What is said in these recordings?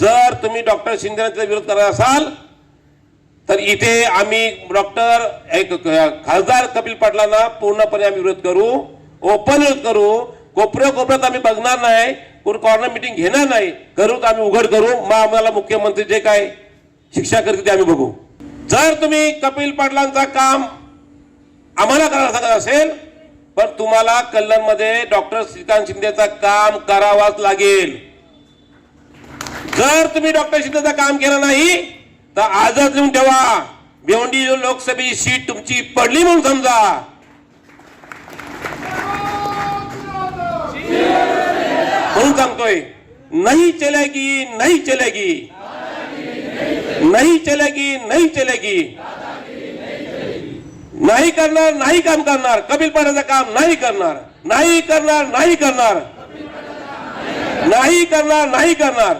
जर तुम्ही डॉक्टर शिंदेचा विरोध करत असाल तर इथे आम्ही डॉक्टर एक खासदार कपिल पाटलांना पूर्णपणे आम्ही विरोध करू ओपन विरोध करू. कोपऱ्या कोपऱ्यात आम्ही बघणार नाही कोण कॉर्नर मिटिंग घेणार नाही. करू तर आम्ही उघड करू. मग आम्हाला मुख्यमंत्री जे काय शिक्षा करते ते आम्ही बघू. जर तुम्ही कपिल पाटलांचा काम आम्हाला करायला सांगत असेल पण तुम्हाला कल्याणमध्ये डॉक्टर श्रीकांत शिंदेचा काम करावाच लागेल. जर तुम्ही डॉक्टर शिंदेचं काम केलं नाही तर आजच लिहून ठेवा. भिवंडी लोकसभेची सीट तुमची पडली म्हणून समजा. म्हणून सांगतोय नाही चलेगी नाही चलेगी. नाही चलेगी नाही चलेगी. नाही करणार नाही काम करणार. कपिल पाण्याचं काम नाही करणार. नाही करणार नाही करणार. नाही करणार नाही करणार.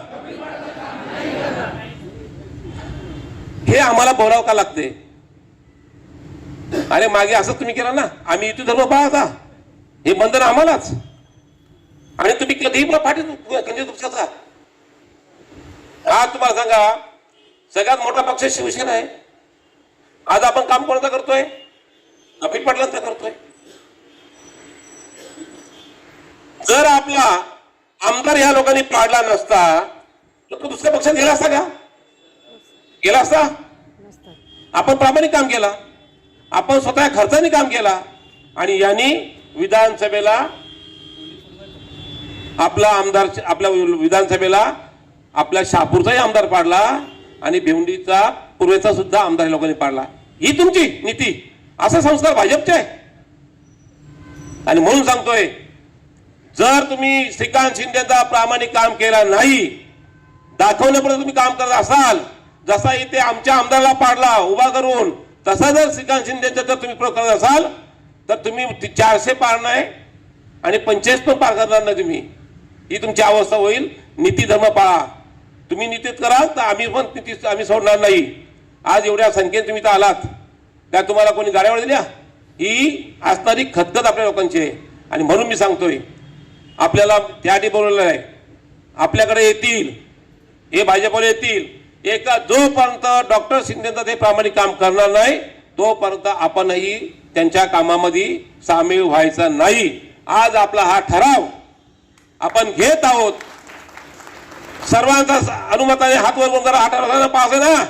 पुढे आम्हाला बोलावं का लागते? अरे मागे असंच तुम्ही केलं ना आम्ही युती धर्म पाहता हे बंधन आम्हालाच. आणि तुम्ही कधीही मला पाठी तुमचा आज तुम्हाला सांगा सगळ्यात मोठा पक्ष शिवसेना आहे. आज आपण काम कोणाचं करतोय? कपिल पाटलांचा करतोय. जर आपला आमदार ह्या लोकांनी पाडला नसता तर तो दुसऱ्या पक्षात गेला असता का? गेला असता? आपण प्रामाणिक काम केला. आपण स्वतः खर्चाने काम केला. आणि यांनी विधानसभेला आपला आमदार आपल्या विधानसभेला आपल्या शहापूरचाही आमदार पाडला आणि भिवंडीचा पूर्वेचा सुद्धा आमदार लोकांनी पाडला. ही तुमची नीती. असा संस्कार भाजपचे आहे. आणि म्हणून सांगतोय जर तुम्ही श्रीकांत शिंदेचा प्रामाणिक काम केला नाही दाखवण्यापर्यंत तुम्ही काम करत असाल जसा इथे आमच्या आमदाराला पाडला उभा करून तसा जर श्रीकांत शिंदेचा जर तुम्ही प्रयोग करत असाल तर तुम्ही ती चारशे पार नाही आणि पंचेस पण पार करणार नाही तुम्ही. ही तुमची अवस्था होईल. नीती धर्म पाळा. तुम्ही नीतीत कराल तर आम्ही पण नीती आम्ही सोडणार नाही. आज एवढ्या संख्येने तुम्ही तर आलात. त्या तुम्हाला कोणी गाड्यावर दिल्या ही असणारी खतखत आपल्या लोकांची आहे. आणि म्हणून मी सांगतोय आपल्याला त्यासाठी बोलवलेलं आहे. आपल्याकडे येतील. हे भाजपला येतील. एका जोपर्यंत डॉक्टर शिंदेचं ते प्रामाणिक काम करणार नाही तोपर्यंत आपणही त्यांच्या कामामध्ये सामील व्हायचा नाही. आज आपला हा ठराव आपण घेत आहोत. सर्वांचा अनुमताने हात वर जरा हा ठराव पास आहे ना?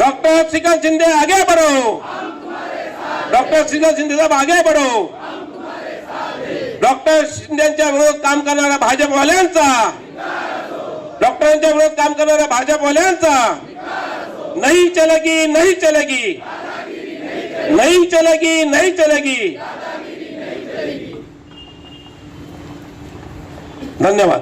डॉक्टर श्रीकांत शिंदे आगे बढ़ो. डॉक्टर श्रीकांत शिंदेचा मागे पडो. डॉक्टर शिंदेच्या विरोधात काम करणाऱ्या भाजपवाल्यांचा. डॉक्टरांच्या विरोधात काम करणाऱ्या भाजपवाल्यांचा. नाही चलेगी नाही चलेगी. नाही चलेगी नाही चलेगी. धन्यवाद.